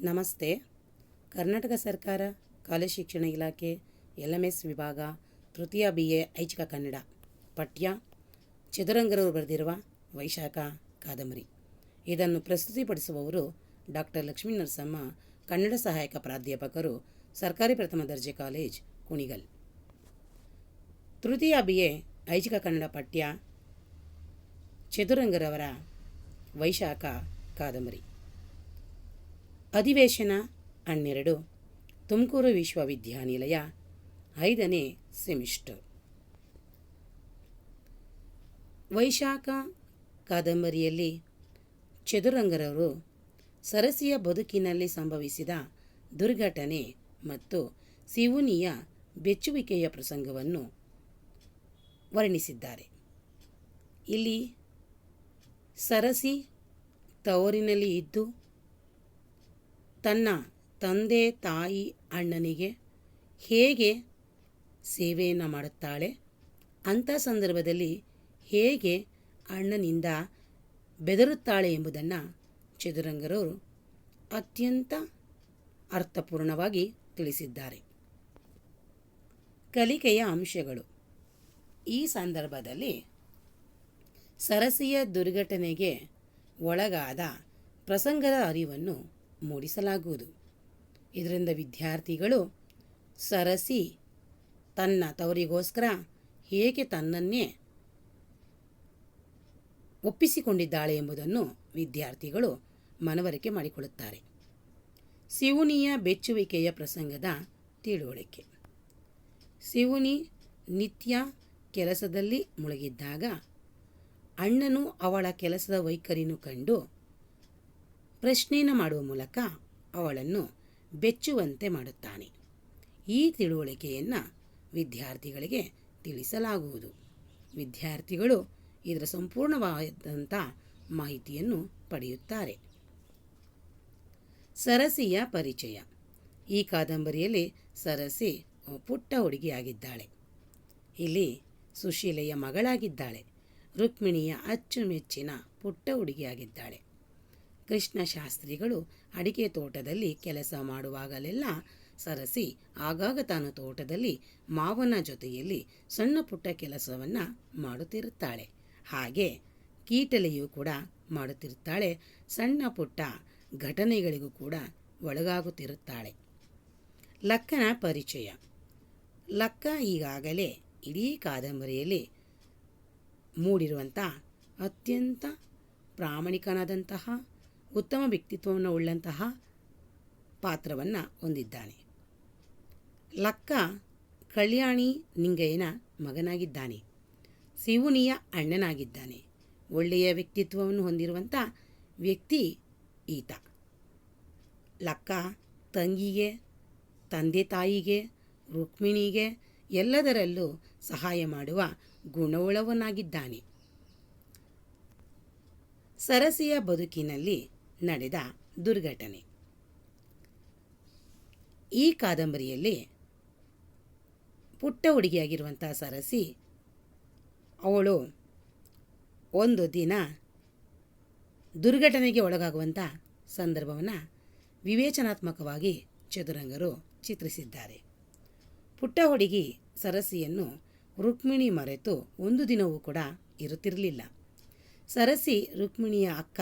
ನಮಸ್ತೆ. ಕರ್ನಾಟಕ ಸರ್ಕಾರ, ಕಾಲೇಜ್ ಶಿಕ್ಷಣ ಇಲಾಖೆ, ಎಲ್ ಎಂ ಎಸ್ ವಿಭಾಗ, ತೃತೀಯ ಬಿ ಎ, ಐಚ್ಛಿಕ ಕನ್ನಡ, ಪಠ್ಯ ಚದುರಂಗರವರು ಬರೆದಿರುವ ವೈಶಾಖ ಕಾದಂಬರಿ. ಇದನ್ನು ಪ್ರಸ್ತುತಿಪಡಿಸುವವರು ಡಾಕ್ಟರ್ ಲಕ್ಷ್ಮೀ ನರಸಮ್ಮ, ಕನ್ನಡ ಸಹಾಯಕ ಪ್ರಾಧ್ಯಾಪಕರು, ಸರ್ಕಾರಿ ಪ್ರಥಮ ದರ್ಜೆ ಕಾಲೇಜ್, ಕುಣಿಗಲ್. ತೃತೀಯ ಬಿ ಎ, ಐಚ್ಛಿಕ ಕನ್ನಡ ಪಠ್ಯ, ಚದುರಂಗರವರ ವೈಶಾಖ ಕಾದಂಬರಿ. ಅಧಿವೇಶನ ಹನ್ನೆರಡು, ತುಮಕೂರು ವಿಶ್ವವಿದ್ಯಾನಿಲಯ ಐದನೇ ಸೆಮಿಸ್ಟರ್. ವೈಶಾಖ ಕಾದಂಬರಿಯಲ್ಲಿ ಚದುರಂಗರವರು ಸರಸಿಯ ಬದುಕಿನಲ್ಲಿ ಸಂಭವಿಸಿದ ದುರ್ಘಟನೆ ಮತ್ತು ಸಿವುನಿಯ ಬೆಚ್ಚುವಿಕೆಯ ಪ್ರಸಂಗವನ್ನು ವರ್ಣಿಸಿದ್ದಾರೆ. ಇಲ್ಲಿ ಸರಸಿ ತವರಿನಲ್ಲಿ ಇದ್ದು ತನ್ನ ತಂದೆ ತಾಯಿ ಅಣ್ಣನಿಗೆ ಹೇಗೆ ಸೇವೆಯನ್ನು ಮಾಡುತ್ತಾಳೆ? ಅಂಥ ಸಂದರ್ಭದಲ್ಲಿ ಹೇಗೆ ಅಣ್ಣನಿಂದ ಬೆದರುತ್ತಾಳೆ ಎಂಬುದನ್ನು ಚದುರಂಗರವರು ಅತ್ಯಂತ ಅರ್ಥಪೂರ್ಣವಾಗಿ ತಿಳಿಸಿದ್ದಾರೆ. ಕಲಿಕೆಯ ಅಂಶಗಳು. ಈ ಸಂದರ್ಭದಲ್ಲಿ ಸರಸಿಯ ದುರ್ಘಟನೆಗೆ ಒಳಗಾದ ಪ್ರಸಂಗದ ಅರಿವನ್ನು ಮೂಡಿಸಲಾಗುವುದು. ಇದರಿಂದ ವಿದ್ಯಾರ್ಥಿಗಳು ಸರಸಿ ತನ್ನ ತವರಿಗೋಸ್ಕರ ಹೇಗೆ ತನ್ನನ್ನೇ ಒಪ್ಪಿಸಿಕೊಂಡಿದ್ದಾಳೆ ಎಂಬುದನ್ನು ವಿದ್ಯಾರ್ಥಿಗಳು ಮನವರಿಕೆ ಮಾಡಿಕೊಳ್ಳುತ್ತಾರೆ. ಸಿವುನಿಯ ಬೆಚ್ಚುವಿಕೆಯ ಪ್ರಸಂಗದ ತಿಳುವಳಿಕೆ. ಸಿವುನಿ ನಿತ್ಯ ಕೆಲಸದಲ್ಲಿ ಮುಳುಗಿದ್ದಾಗ ಅಣ್ಣನು ಅವಳ ಕೆಲಸದ ವೈಖರಿಯನ್ನು ಕಂಡು ಪ್ರಶ್ನೆಯನ್ನು ಮಾಡುವ ಮೂಲಕ ಅವಳನ್ನು ಬೆಚ್ಚುವಂತೆ ಮಾಡುತ್ತಾನೆ. ಈ ತಿಳುವಳಿಕೆಯನ್ನು ವಿದ್ಯಾರ್ಥಿಗಳಿಗೆ ತಿಳಿಸಲಾಗುವುದು. ವಿದ್ಯಾರ್ಥಿಗಳು ಇದರ ಸಂಪೂರ್ಣವಾದಂಥ ಮಾಹಿತಿಯನ್ನು ಪಡೆಯುತ್ತಾರೆ. ಸರಸಿಯ ಪರಿಚಯ. ಈ ಕಾದಂಬರಿಯಲ್ಲಿ ಸರಸಿ ಪುಟ್ಟ ಹುಡುಗಿಯಾಗಿದ್ದಾಳೆ. ಇಲ್ಲಿ ಸುಶೀಲೆಯ ಮಗಳಾಗಿದ್ದಾಳೆ. ರುಕ್ಮಿಣಿಯ ಅಚ್ಚುಮೆಚ್ಚಿನ ಪುಟ್ಟ ಹುಡುಗಿಯಾಗಿದ್ದಾಳೆ. ಕೃಷ್ಣ ಶಾಸ್ತ್ರಿಗಳು ಅಡಿಕೆ ತೋಟದಲ್ಲಿ ಕೆಲಸ ಮಾಡುವಾಗಲೆಲ್ಲ ಸರಸಿ, ಆಗಾಗ ತಾನು ತೋಟದಲ್ಲಿ ಮಾವನ ಜೊತೆಯಲ್ಲಿ ಸಣ್ಣ ಪುಟ್ಟ ಕೆಲಸವನ್ನು ಮಾಡುತ್ತಿರುತ್ತಾಳೆ. ಹಾಗೆ ಕೀಟಲೆಯೂ ಕೂಡ ಮಾಡುತ್ತಿರುತ್ತಾಳೆ, ಸಣ್ಣ ಪುಟ್ಟ ಘಟನೆಗಳಿಗೂ ಕೂಡ ಒಳಗಾಗುತ್ತಿರುತ್ತಾಳೆ. ಲಕ್ಕನ ಪರಿಚಯ. ಲಕ್ಕ ಈಗಾಗಲೇ ಇಡೀ ಕಾದಂಬರಿಯಲ್ಲಿ ಮೂಡಿರುವಂಥ ಅತ್ಯಂತ ಪ್ರಾಮಾಣಿಕನಾದಂತಹ ಉತ್ತಮ ವ್ಯಕ್ತಿತ್ವವನ್ನು ಉಳ್ಳಂತಹ ಪಾತ್ರವನ್ನು ಹೊಂದಿದ್ದಾನೆ. ಲಕ್ಕ ಕಲ್ಯಾಣಿ ನಿಂಗಯ್ಯನ ಮಗನಾಗಿದ್ದಾನೆ. ಸಿವುನಿಯ ಅಣ್ಣನಾಗಿದ್ದಾನೆ. ಒಳ್ಳೆಯ ವ್ಯಕ್ತಿತ್ವವನ್ನು ಹೊಂದಿರುವಂಥ ವ್ಯಕ್ತಿ ಈತ. ಲಕ್ಕ ತಂಗಿಗೆ, ತಂದೆ ತಾಯಿಗೆ, ರುಕ್ಮಿಣಿಗೆ ಎಲ್ಲದರಲ್ಲೂ ಸಹಾಯ ಮಾಡುವ ಗುಣವುಳವನಾಗಿದ್ದಾನೆ ಸರಸಿಯ ಬದುಕಿನಲ್ಲಿ ನಡೆದ ದುರ್ಘಟನೆ. ಈ ಕಾದಂಬರಿಯಲ್ಲಿ ಪುಟ್ಟ ಹುಡುಗಿಯಾಗಿರುವಂಥ ಸರಸಿ, ಅವಳು ಒಂದು ದಿನ ದುರ್ಘಟನೆಗೆ ಒಳಗಾಗುವಂಥ ಸಂದರ್ಭವನ್ನು ವಿವೇಚನಾತ್ಮಕವಾಗಿ ಚದುರಂಗರು ಚಿತ್ರಿಸಿದ್ದಾರೆ. ಪುಟ್ಟ ಹುಡುಗಿ ಸರಸಿಯನ್ನು ರುಕ್ಮಿಣಿ ಮರೆತು ಒಂದು ದಿನವೂ ಕೂಡ ಇರುತ್ತಿರಲಿಲ್ಲ. ಸರಸಿ ರುಕ್ಮಿಣಿಯ ಅಕ್ಕ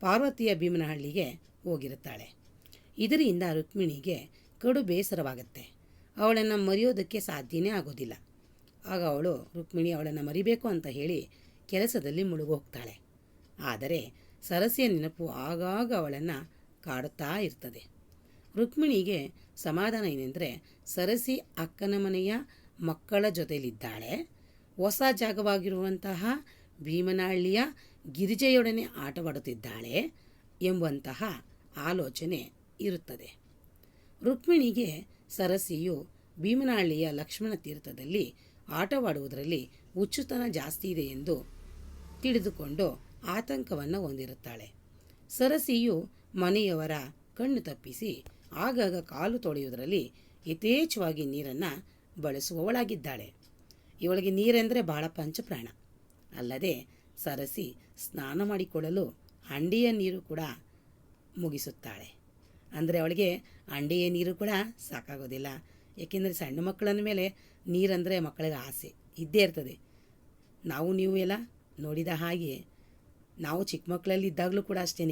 ಪಾರ್ವತಿಯ ಭೀಮನಹಳ್ಳಿಗೆ ಹೋಗಿರುತ್ತಾಳೆ. ಇದರಿಂದ ರುಕ್ಮಿಣಿಗೆ ಕಡು ಬೇಸರವಾಗುತ್ತೆ. ಅವಳನ್ನು ಮರೆಯೋದಕ್ಕೆ ಸಾಧ್ಯನೇ ಆಗೋದಿಲ್ಲ. ಆಗ ಅವಳು, ರುಕ್ಮಿಣಿ, ಅವಳನ್ನು ಮರಿಬೇಕು ಅಂತ ಹೇಳಿ ಕೆಲಸದಲ್ಲಿ ಮುಳುಗೋಗ್ತಾಳೆ. ಆದರೆ ಸರಸಿಯ ನೆನಪು ಆಗಾಗ ಅವಳನ್ನು ಕಾಡುತ್ತಾ ಇರ್ತದೆ. ರುಕ್ಮಿಣಿಗೆ ಸಮಾಧಾನ ಏನೆಂದರೆ, ಸರಸಿ ಅಕ್ಕನ ಮನೆಯ ಮಕ್ಕಳ ಜೊತೆಯಲ್ಲಿದ್ದಾಳೆ ಹೊಸ ಜಾಗವಾಗಿರುವಂತಹ ಭೀಮನಹಳ್ಳಿಯ ಗಿರಿಜೆಯೊಡನೆ ಆಟವಾಡುತ್ತಿದ್ದಾಳೆ ಎಂಬಂತಹ ಆಲೋಚನೆ ಇರುತ್ತದೆ. ರುಕ್ಮಿಣಿಗೆ ಸರಸಿಯು ಭೀಮನಹಳ್ಳಿಯ ಲಕ್ಷ್ಮಣ ತೀರ್ಥದಲ್ಲಿ ಆಟವಾಡುವುದರಲ್ಲಿ ಹುಚ್ಚುತನ ಜಾಸ್ತಿ ಇದೆ ಎಂದು ತಿಳಿದುಕೊಂಡು ಆತಂಕವನ್ನು ಹೊಂದಿರುತ್ತಾಳೆ. ಸರಸಿಯು ಮನೆಯವರ ಕಣ್ಣು ತಪ್ಪಿಸಿ ಆಗಾಗ ಕಾಲು ತೊಳೆಯುವುದರಲ್ಲಿ ಯಥೇಚ್ಛವಾಗಿ ನೀರನ್ನು ಬಳಸುವವಳಾಗಿದ್ದಾಳೆ. ಇವಳಿಗೆ ನೀರೆಂದರೆ ಬಹಳ ಪಂಚಪ್ರಾಣ. ಅಲ್ಲದೆ ಸರಸಿ ಸ್ನಾನ ಮಾಡಿಕೊಳ್ಳಲು ಹಂಡಿಯ ನೀರು ಕೂಡ ಮುಗಿಸುತ್ತಾಳೆ. ಅಂದರೆ ಅವಳಿಗೆ ಹಂಡಿಯ ನೀರು ಕೂಡ ಸಾಕಾಗೋದಿಲ್ಲ. ಏಕೆಂದರೆ ಸಣ್ಣ ಮಕ್ಕಳನ್ನ ಮೇಲೆ ನೀರಂದರೆ ಮಕ್ಕಳಿಗೆ ಆಸೆ. ಇದ್ದೇ ಇರ್ತದೆ. ನಾವು ನೀವು ಎಲ್ಲ ನೋಡಿದ ಹಾಗೆ ನಾವು ಚಿಕ್ಕ ಮಕ್ಕಳಲ್ಲಿ ಇದ್ದಾಗಲೂ ಕೂಡ ಅಷ್ಟೇ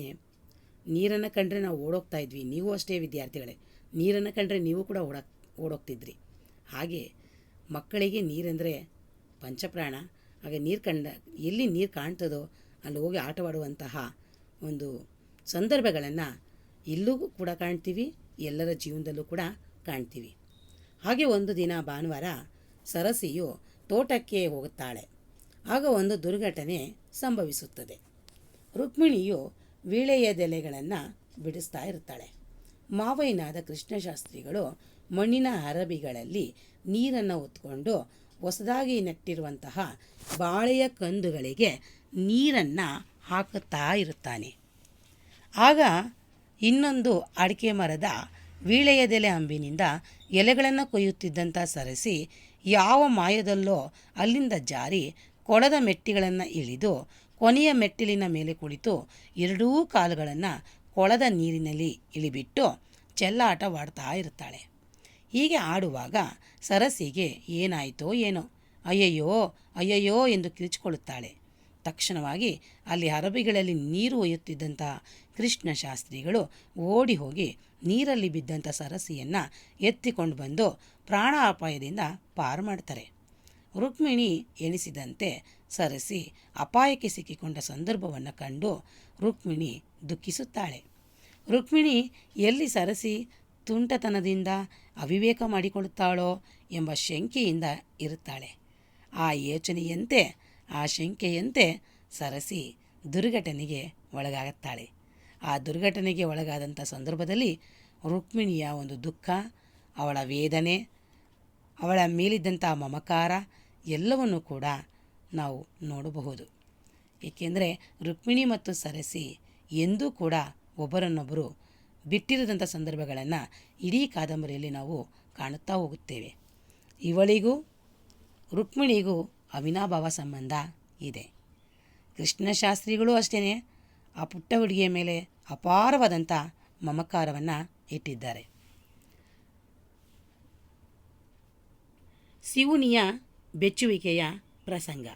ನೀರನ್ನು ಕಂಡ್ರೆ ನಾವು ಓಡೋಗ್ತಾ ಇದ್ವಿ. ನೀವು ಅಷ್ಟೇ ವಿದ್ಯಾರ್ಥಿಗಳೇ. ನೀರನ್ನು ಕಂಡ್ರೆ ನೀವು ಕೂಡ ಓಡಕ್, ಓಡೋಗ್ತಿದ್ರಿ. ಹಾಗೆ ಮಕ್ಕಳಿಗೆ ನೀರಂದರೆ ಪಂಚಪ್ರಾಣ. ಹಾಗೆ ನೀರು ಕಂಡ, ಎಲ್ಲಿ ನೀರು ಕಾಣ್ತದೋ ಅಲ್ಲಿ ಹೋಗಿ ಆಟವಾಡುವಂತಹ ಒಂದು ಸಂದರ್ಭಗಳನ್ನು ಇಲ್ಲೂ ಕೂಡ ಕಾಣ್ತೀವಿ, ಎಲ್ಲರ ಜೀವನದಲ್ಲೂ ಕೂಡ ಕಾಣ್ತೀವಿ. ಹಾಗೆ ಒಂದು ದಿನ ಭಾನುವಾರ ಸರಸಿಯು ತೋಟಕ್ಕೆ ಹೋಗುತ್ತಾಳೆ. ಆಗ ಒಂದು ದುರ್ಘಟನೆ ಸಂಭವಿಸುತ್ತದೆ. ರುಕ್ಮಿಣಿಯು ವೀಳೆಯದೆಲೆಗಳನ್ನು ಬಿಡಿಸ್ತಾ ಇರ್ತಾಳೆ. ಮಾವಯ್ಯನಾದ ಕೃಷ್ಣಶಾಸ್ತ್ರಿಗಳು ಮಣ್ಣಿನ ಅರಬಿಗಳಲ್ಲಿ ನೀರನ್ನು ಹೊತ್ಕೊಂಡು ಹೊಸದಾಗಿ ನೆಟ್ಟಿರುವಂತಹ ಬಾಳೆಯ ಕಂದುಗಳಿಗೆ ನೀರನ್ನು ಹಾಕುತ್ತಾ ಇರುತ್ತಾನೆ. ಆಗ ಇನ್ನೊಂದು ಅಡಿಕೆ ಮರದ ವೀಳೆಯದೆಲೆ ಅಂಬಿನಿಂದ ಎಲೆಗಳನ್ನು ಕೊಯ್ಯುತ್ತಿದ್ದಂಥ ಸರಸಿ ಯಾವ ಮಾಯದಲ್ಲೋ ಅಲ್ಲಿಂದ ಜಾರಿ ಕೊಳದ ಮೆಟ್ಟಿಗಳನ್ನು ಇಳಿದು ಕೊನೆಯ ಮೆಟ್ಟಿಲಿನ ಮೇಲೆ ಕುಳಿತು ಎರಡೂ ಕಾಲುಗಳನ್ನು ಕೊಳದ ನೀರಿನಲ್ಲಿ ಇಳಿಬಿಟ್ಟು ಚೆಲ್ಲಾಟವಾಡ್ತಾ ಇರ್ತಾಳೆ ಹೀಗೆ ಆಡುವಾಗ ಸರಸಿಗೆ ಏನಾಯಿತೋ ಏನೋ. ಅಯ್ಯಯ್ಯೋ ಅಯ್ಯಯ್ಯೋ ಎಂದು ಕಿರಿಚಿಕೊಳ್ಳುತ್ತಾಳೆ ತಕ್ಷಣವಾಗಿ ಅಲ್ಲಿ ಅರಬಿಗಳಲ್ಲಿ ನೀರು ಒಯ್ಯುತ್ತಿದ್ದಂಥ ಕೃಷ್ಣ ಶಾಸ್ತ್ರಿಗಳು ಓಡಿ ಹೋಗಿ ನೀರಲ್ಲಿ ಬಿದ್ದಂಥ ಸರಸಿಯನ್ನು ಎತ್ತಿಕೊಂಡು ಬಂದು ಪ್ರಾಣ ಅಪಾಯದಿಂದ ಪಾರು ಮಾಡ್ತಾರೆ. ರುಕ್ಮಿಣಿ ಎಣಿಸಿದಂತೆ ಸರಸಿ ಅಪಾಯಕ್ಕೆ ಸಿಕ್ಕಿಕೊಂಡ ಸಂದರ್ಭವನ್ನು ಕಂಡು ರುಕ್ಮಿಣಿ ದುಃಖಿಸುತ್ತಾಳೆ. ರುಕ್ಮಿಣಿ, ಎಲ್ಲಿ ಸರಸಿ? ತುಂಟತನದಿಂದ ಅವಿವೇಕ ಮಾಡಿಕೊಳ್ಳುತ್ತಾಳೋ ಎಂಬ ಶಂಕೆಯಿಂದ ಇರುತ್ತಾಳೆ. ಆ ಯೋಚನೆಯಂತೆ, ಆ ಶಂಕೆಯಂತೆ ಸರಸಿ ದುರ್ಘಟನೆಗೆ ಒಳಗಾಗುತ್ತಾಳೆ. ಆ ದುರ್ಘಟನೆಗೆ ಒಳಗಾದಂಥ ಸಂದರ್ಭದಲ್ಲಿ ರುಕ್ಮಿಣಿಯ ಒಂದು ದುಃಖ, ಅವಳ ವೇದನೆ, ಅವಳ ಮೇಲಿದ್ದಂಥ ಮಮಕಾರ ಎಲ್ಲವನ್ನು ಕೂಡ ನಾವು ನೋಡಬಹುದು. ಏಕೆಂದರೆ ರುಕ್ಮಿಣಿ ಮತ್ತು ಸರಸಿ ಎಂದೂ ಕೂಡ ಒಬ್ಬರನ್ನೊಬ್ಬರು ಬಿಟ್ಟಿರದಂಥ ಸಂದರ್ಭಗಳನ್ನು ಇಡೀ ಕಾದಂಬರಿಯಲ್ಲಿ ನಾವು ಕಾಣುತ್ತಾ ಹೋಗುತ್ತೇವೆ. ಇವಳಿಗೂ, ರುಕ್ಮಿಣಿಗೂ ಅವಿನಾಭಾವ ಸಂಬಂಧ ಇದೆ. ಕೃಷ್ಣಶಾಸ್ತ್ರಿಗಳು ಅಷ್ಟೇ ಆ ಪುಟ್ಟ ಹುಡುಗಿಯ ಮೇಲೆ ಅಪಾರವಾದಂಥ ಮಮಕಾರವನ್ನು ಇಟ್ಟಿದ್ದಾರೆ. ಶಿವುನಿಯ ಬೆಚ್ಚುವಿಕೆಯ ಪ್ರಸಂಗ.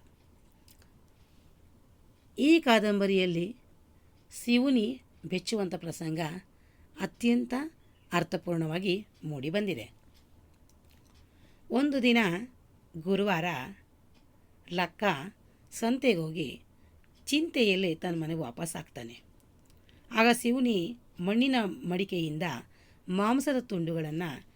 ಈ ಕಾದಂಬರಿಯಲ್ಲಿ ಶಿವುನಿ ಬೆಚ್ಚುವಂಥ ಪ್ರಸಂಗ ಅತ್ಯಂತ ಅರ್ಥಪೂರ್ಣವಾಗಿ ಮೂಡಿಬಂದಿದೆ ಒಂದು ದಿನ ಗುರುವಾರ ಲಕ್ಕ ಸಂತೆಗೆ ಹೋಗಿ ಚಿಂತೆಯಲ್ಲಿ ತನ್ನ ಮನೆಗೆ ವಾಪಸ್ ಆಗ್ತಾನೆ. ಆಗ ಶಿವನಿ ಮಣ್ಣಿನ ಮಡಿಕೆಯಿಂದ ಮಾಂಸದ ತುಂಡುಗಳನ್ನು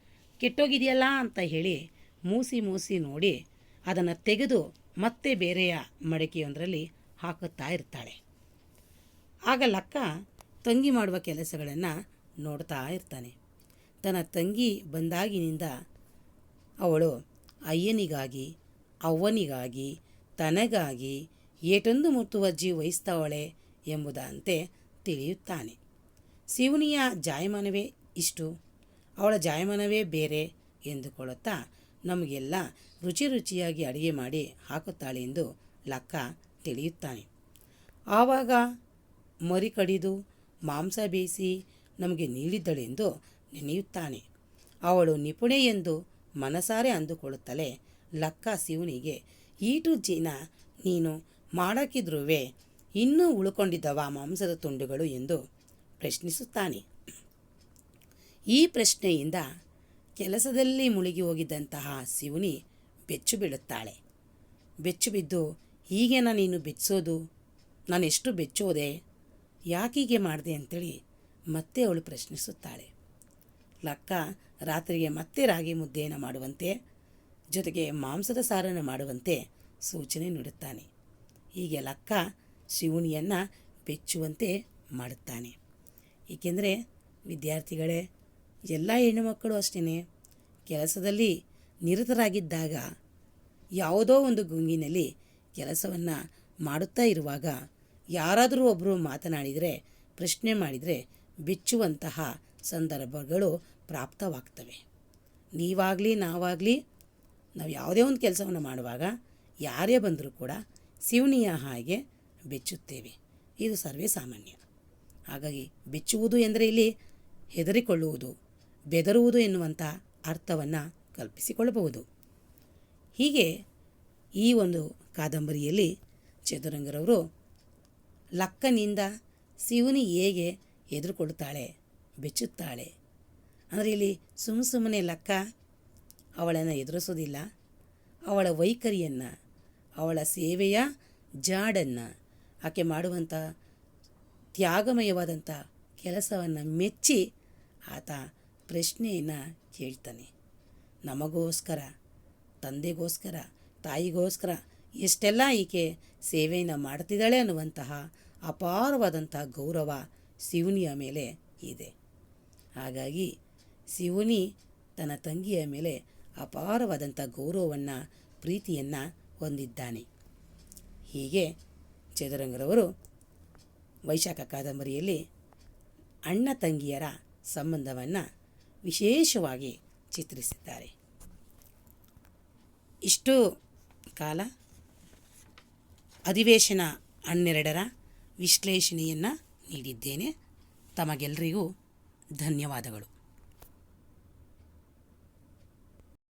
ಕೆಟ್ಟೋಗಿದೆಯಲ್ಲ ಅಂತ ಹೇಳಿ ಮೂಸಿ ಮೂಸಿ ನೋಡಿ ಅದನ್ನು ತೆಗೆದು ಮತ್ತೆ ಬೇರೆಯ ಮಡಿಕೆಯೊಂದರಲ್ಲಿ ಹಾಕುತ್ತಾ ಇರ್ತಾಳೆ. ಆಗ ಲಕ್ಕ ತಂಗಿ ಮಾಡುವ ಕೆಲಸಗಳನ್ನು ನೋಡ್ತಾ ಇರ್ತಾನೆ. ತನ್ನ ತಂಗಿ ಬಂದಾಗಿನಿಂದ ಅವಳು ಅಯ್ಯನಿಗಾಗಿ, ಅವ್ವನಿಗಾಗಿ, ತನಗಾಗಿ ಏಟೊಂದು ಮುತುವಜ್ಜಿ ವಹಿಸ್ತಾವಳೆ ಎಂಬುದಂತೆ ತಿಳಿಯುತ್ತಾನೆ. ಶಿವನಿಯ ಜಾಯಮಾನವೇ ಇಷ್ಟು? ಅವಳ ಜಾಯಮಾನವೇ ಬೇರೆ? ಎಂದುಕೊಳ್ಳುತ್ತಾ ನಮಗೆಲ್ಲ ರುಚಿ ರುಚಿಯಾಗಿ ಅಡುಗೆ ಮಾಡಿ ಹಾಕುತ್ತಾಳೆ ಎಂದು ಲಕ್ಕ ತಿಳಿಯುತ್ತಾನೆ. ಆವಾಗ ಮರಿ ಕಡಿದು ಮಾಂಸ ಬೇಯಿಸಿ ನಮಗೆ ನೀಡಿದ್ದಳೆಂದು ನೆನೆಯುತ್ತಾನೆ. ಅವಳು ನಿಪುಣೆ ಎಂದು ಮನಸಾರೆ ಅಂದುಕೊಳ್ಳುತ್ತಲೇ ಲಕ್ಕ ಶಿವನಿಗೆ ಈಟು ಜೀನ, ನೀನು ಮಾಡಕ್ಕಿದ್ರುವೆ, ಇನ್ನೂ ಉಳ್ಕೊಂಡಿದ್ದವ ಮಾಂಸದ ತುಂಡುಗಳು ಎಂದು ಪ್ರಶ್ನಿಸುತ್ತಾನೆ. ಈ ಪ್ರಶ್ನೆಯಿಂದ ಕೆಲಸದಲ್ಲಿ ಮುಳುಗಿ ಹೋಗಿದ್ದಂತಹ ಶಿವನಿ ಬೆಚ್ಚು ಬೀಳುತ್ತಾಳೆ. ಬೆಚ್ಚು ಬಿದ್ದು, ಹೀಗೇನ ನೀನು ಬೆಚ್ಚೋದು? ನಾನೆಷ್ಟು ಬೆಚ್ಚೋದೆ? ಯಾಕೀಗೆ ಮಾಡಿದೆ? ಅಂತೇಳಿ ಮತ್ತೆ ಅವಳು ಪ್ರಶ್ನಿಸುತ್ತಾಳೆ. ಲಕ್ಕ, ರಾತ್ರಿಗೆ ಮತ್ತೆ ರಾಗಿ ಮುದ್ದೆಯನ್ನು ಮಾಡುವಂತೆ, ಜೊತೆಗೆ ಮಾಂಸದ ಸಾರನ್ನು ಮಾಡುವಂತೆ ಸೂಚನೆ ನೀಡುತ್ತಾನೆ. ಹೀಗೆ ಲಕ್ಕ ಶಿವನಿಯನ್ನು ಬೆಚ್ಚುವಂತೆ ಮಾಡುತ್ತಾನೆ. ಏಕೆಂದರೆ, ವಿದ್ಯಾರ್ಥಿಗಳೇ, ಎಲ್ಲ ಹೆಣ್ಣುಮಕ್ಕಳು ಅಷ್ಟೇ ಕೆಲಸದಲ್ಲಿ ನಿರತರಾಗಿದ್ದಾಗ, ಯಾವುದೋ ಒಂದು ಗುಂಗಿನಲ್ಲಿ ಕೆಲಸವನ್ನು ಮಾಡುತ್ತಾ ಇರುವಾಗ ಯಾರಾದರೂ ಒಬ್ಬರು ಮಾತನಾಡಿದರೆ, ಪ್ರಶ್ನೆ ಮಾಡಿದರೆ ಬೆಚ್ಚುವಂತಹ ಸಂದರ್ಭಗಳು ಪ್ರಾಪ್ತವಾಗ್ತವೆ. ನೀವಾಗಲಿ, ನಾವಾಗಲಿ ನಾವು ಯಾವುದೇ ಒಂದು ಕೆಲಸವನ್ನು ಮಾಡುವಾಗ ಯಾರೇ ಬಂದರೂ ಕೂಡ ಶಿವನಿಯ ಹಾಗೆ ಬೆಚ್ಚುತ್ತೇವೆ. ಇದು ಸರ್ವೇ ಸಾಮಾನ್ಯ. ಹಾಗಾಗಿ ಬೆಚ್ಚುವುದು ಎಂದರೆ ಇಲ್ಲಿ ಹೆದರಿಕೊಳ್ಳುವುದು, ಬೆದರುವುದು ಎನ್ನುವಂಥ ಅರ್ಥವನ್ನು ಕಲ್ಪಿಸಿಕೊಳ್ಳಬಹುದು. ಹೀಗೆ ಈ ಒಂದು ಕಾದಂಬರಿಯಲ್ಲಿ ಚದುರಂಗರವರು ಲಕ್ಕನಿಂದ ಶಿವನಿ ಹೇಗೆ ಎದುರುಕೊಳ್ತಾಳೆ ಬೆಚ್ಚುತ್ತಾಳೆ. ಅಂದರೆ ಇಲ್ಲಿ ಸುಮ್ಮ ಸುಮ್ಮನೆ ಲಕ್ಕ ಅವಳನ್ನು ಎದುರಿಸೋದಿಲ್ಲ. ಅವಳ ವೈಖರಿಯನ್ನು, ಅವಳ ಸೇವೆಯ ಜಾಡನ್ನು, ಆಕೆ ಮಾಡುವಂಥ ತ್ಯಾಗಮಯವಾದಂಥ ಕೆಲಸವನ್ನು ಮೆಚ್ಚಿ ಆತ ಪ್ರಶ್ನೆಯನ್ನು ಕೇಳ್ತಾನೆ. ನಮಗೋಸ್ಕರ, ತಂದೆಗೋಸ್ಕರ, ತಾಯಿಗೋಸ್ಕರ ಎಷ್ಟೆಲ್ಲ ಈಕೆ ಸೇವೆಯನ್ನು ಮಾಡ್ತಿದ್ದಾಳೆ ಅನ್ನುವಂತಹ ಅಪಾರವಾದಂಥ ಗೌರವ ಶಿವನಿಯ ಮೇಲೆ ಇದೆ. ಹಾಗಾಗಿ ಶಿವನಿ ತನ್ನ ತಂಗಿಯ ಮೇಲೆ ಅಪಾರವಾದಂಥ ಗೌರವವನ್ನು, ಪ್ರೀತಿಯನ್ನು ಹೊಂದಿದ್ದಾನೆ. ಹೀಗೆ ಚದುರಂಗರವರು ವೈಶಾಖ ಕಾದಂಬರಿಯಲ್ಲಿ ಅಣ್ಣ ತಂಗಿಯರ ಸಂಬಂಧವನ್ನು ವಿಶೇಷವಾಗಿ ಚಿತ್ರಿಸಿದ್ದಾರೆ. ಇಷ್ಟು ಕಾಲ ಅಧಿವೇಶನ ಹನ್ನೆರಡರ ವಿಶ್ಲೇಷಣೆಯನ್ನು ನೀಡಿದ್ದೇನೆ. ತಮಗೆಲ್ಲರಿಗೂ ಧನ್ಯವಾದಗಳು.